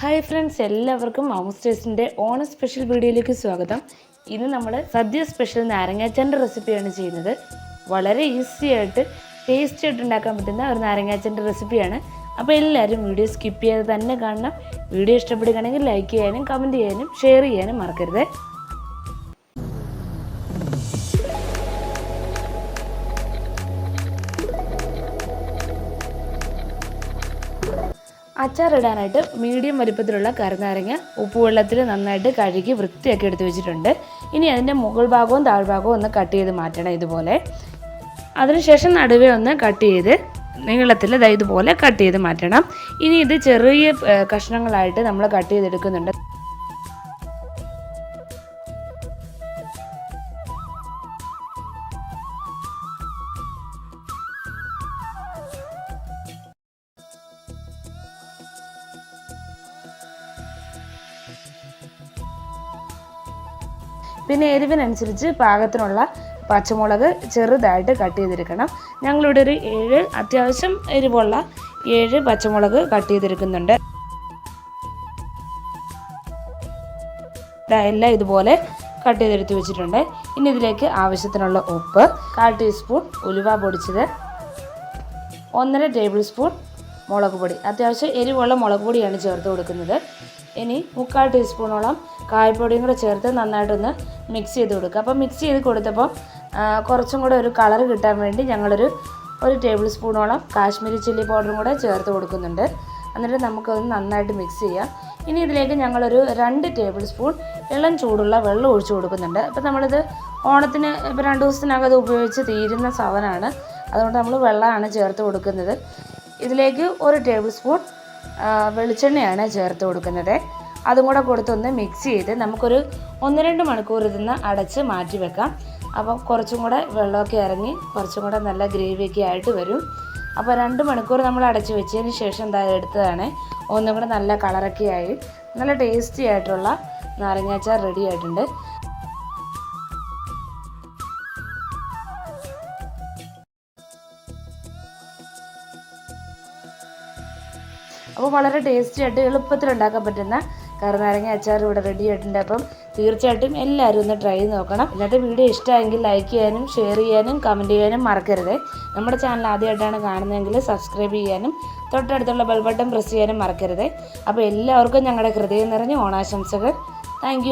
Hi friends എല്ലാവർക്കും ഹൗസ്റ്റേഴ്സിന്റെ ഓണ special വീഡിയോയിലേക്ക് സ്വാഗതം. ഇന്ന് നമ്മൾ സദ്യ സ്പെഷ്യൽ നാരങ്ങാച്ചന്റെ റെസിപ്പിയാണ് ചെയ്യുന്നത്. വളരെ ഈസി ആയിട്ട് ടേസ്റ്റി ആയിട്ട് ഉണ്ടാക്കാൻ പറ്റുന്ന ഒരു നാരങ്ങാച്ചന്റെ റെസിപ്പിയാണ് അപ്പോൾ എല്ലാവരും വീഡിയോ സ്കിപ്പ് ചെയ്യാതെ തന്നെ കാണണം. വീഡിയോ ഇഷ്ടപ്പെടുകയാണെങ്കിൽ ലൈക്ക് ചെയ്യാനും കമന്റ് ചെയ്യാനും ഷെയർ ചെയ്യാനും മറക്കരുത്. അച്ചാറിടാനായിട്ട് മീഡിയം വലിപ്പത്തിലുള്ള കരുനാരങ്ങ ഉപ്പുവെള്ളത്തിൽ നന്നായിട്ട് കഴുകി വൃത്തിയാക്കി എടുത്ത് വെച്ചിട്ടുണ്ട്. ഇനി അതിന്റെ മുകൾ ഭാഗവും താഴ്ഭാഗവും ഒന്ന് കട്ട് ചെയ്ത് മാറ്റണം ഇതുപോലെ. അതിനുശേഷം നടുവേ ഒന്ന് കട്ട് ചെയ്ത് നീളത്തിൽ ഇതുപോലെ കട്ട് ചെയ്ത് മാറ്റണം. ഇനി ഇത് ചെറിയ കഷ്ണങ്ങളായിട്ട് നമ്മൾ കട്ട് ചെയ്തെടുക്കുന്നുണ്ട്. പിന്നെ എരിവിനനുസരിച്ച് പാകത്തിനുള്ള പച്ചമുളക് ചെറുതായിട്ട് കട്ട് ചെയ്തെടുക്കണം. ഞങ്ങളിവിടെ ഒരു ഏഴ് അത്യാവശ്യം എരിവുള്ള ഏഴ് പച്ചമുളക് കട്ട് ചെയ്തെടുക്കുന്നുണ്ട്. എല്ലാം ഇതുപോലെ കട്ട് ചെയ്തെടുത്ത് വെച്ചിട്ടുണ്ട്. ഇനി ഇതിലേക്ക് ആവശ്യത്തിനുള്ള ഉപ്പ് കാൽ ടീസ്പൂൺ ഉലുവ പൊടിച്ചത് ഒന്നര ടേബിൾ സ്പൂൺ മുളക് പൊടി. അത്യാവശ്യം എരിവുള്ള മുളക് പൊടിയാണ് ചേർത്ത് കൊടുക്കുന്നത്. ഇനി മുക്കാൽ ടീസ്പൂണോളം കായപ്പൊടിയും കൂടെ ചേർത്ത് നന്നായിട്ടൊന്ന് മിക്സ് ചെയ്ത് കൊടുക്കുക. അപ്പോൾ മിക്സ് ചെയ്ത് കൊടുത്തപ്പോൾ കുറച്ചും കൂടെ ഒരു കളർ കിട്ടാൻ വേണ്ടി ഞങ്ങളൊരു ഒരു ടേബിൾ സ്പൂണോളം കാശ്മീരി ചില്ലി പൗഡറും കൂടെ ചേർത്ത് കൊടുക്കുന്നുണ്ട്. എന്നിട്ട് നമുക്കത് നന്നായിട്ട് മിക്സ് ചെയ്യാം. ഇനി ഇതിലേക്ക് ഞങ്ങളൊരു രണ്ട് ടേബിൾ സ്പൂൺ ഇളം ചൂടുള്ള വെള്ളം ഒഴിച്ചു കൊടുക്കുന്നുണ്ട്. അപ്പോൾ നമ്മളിത് ഓണത്തിന് ഇപ്പോൾ രണ്ട് ദിവസത്തിനകം അത് ഉപയോഗിച്ച് തീരുന്ന സാധനമാണ്. അതുകൊണ്ട് നമ്മൾ വെള്ളമാണ് ചേർത്ത് കൊടുക്കുന്നത്. ഇതിലേക്ക് ഒരു ടേബിൾ സ്പൂൺ വെളിച്ചെണ്ണയാണ് ചേർത്ത് കൊടുക്കുന്നത്. അതും കൂടെ കൊടുത്തൊന്ന് മിക്സ് ചെയ്ത് നമുക്കൊരു ഒന്ന് രണ്ട് മണിക്കൂർ ഇതിന്ന് അടച്ച് മാറ്റി വെക്കാം. അപ്പോൾ കുറച്ചും കൂടെ വെള്ളമൊക്കെ ഇറങ്ങി കുറച്ചും കൂടെ നല്ല ഗ്രേവിയൊക്കെ ആയിട്ട് വരും. അപ്പോൾ രണ്ട് മണിക്കൂർ നമ്മൾ അടച്ച് വെച്ചതിന് ശേഷം എന്താ എടുത്തതാണ്? ഒന്നും കൂടെ നല്ല കളറൊക്കെ ആയി. നല്ല ടേസ്റ്റി ആയിട്ടുള്ള നാരങ്ങാച്ചാർ റെഡി ആയിട്ടുണ്ട്. അപ്പോൾ വളരെ ടേസ്റ്റി ആയിട്ട് എളുപ്പത്തിൽ ഉണ്ടാക്കാൻ പറ്റുന്ന കറുനാരങ്ങ അച്ചാർ ഇവിടെ റെഡി ആയിട്ടുണ്ട്. അപ്പം തീർച്ചയായിട്ടും എല്ലാവരും ഒന്ന് ട്രൈ ചെയ്ത് നോക്കണം. ഇന്നത്തെ വീഡിയോ ഇഷ്ടമായെങ്കിൽ ലൈക്ക് ചെയ്യാനും ഷെയർ ചെയ്യാനും കമന്റ് ചെയ്യാനും മറക്കരുത്. നമ്മുടെ ചാനൽ ആദ്യമായിട്ടാണ് കാണുന്നതെങ്കിൽ സബ്സ്ക്രൈബ് ചെയ്യാനും തൊട്ടടുത്തുള്ള ബെൽ ബട്ടൺ പ്രസ് ചെയ്യാനും മറക്കരുത്. അപ്പോൾ എല്ലാവർക്കും ഞങ്ങളുടെ ഹൃദയം നിറഞ്ഞ ഓണാശംസകൾ. താങ്ക്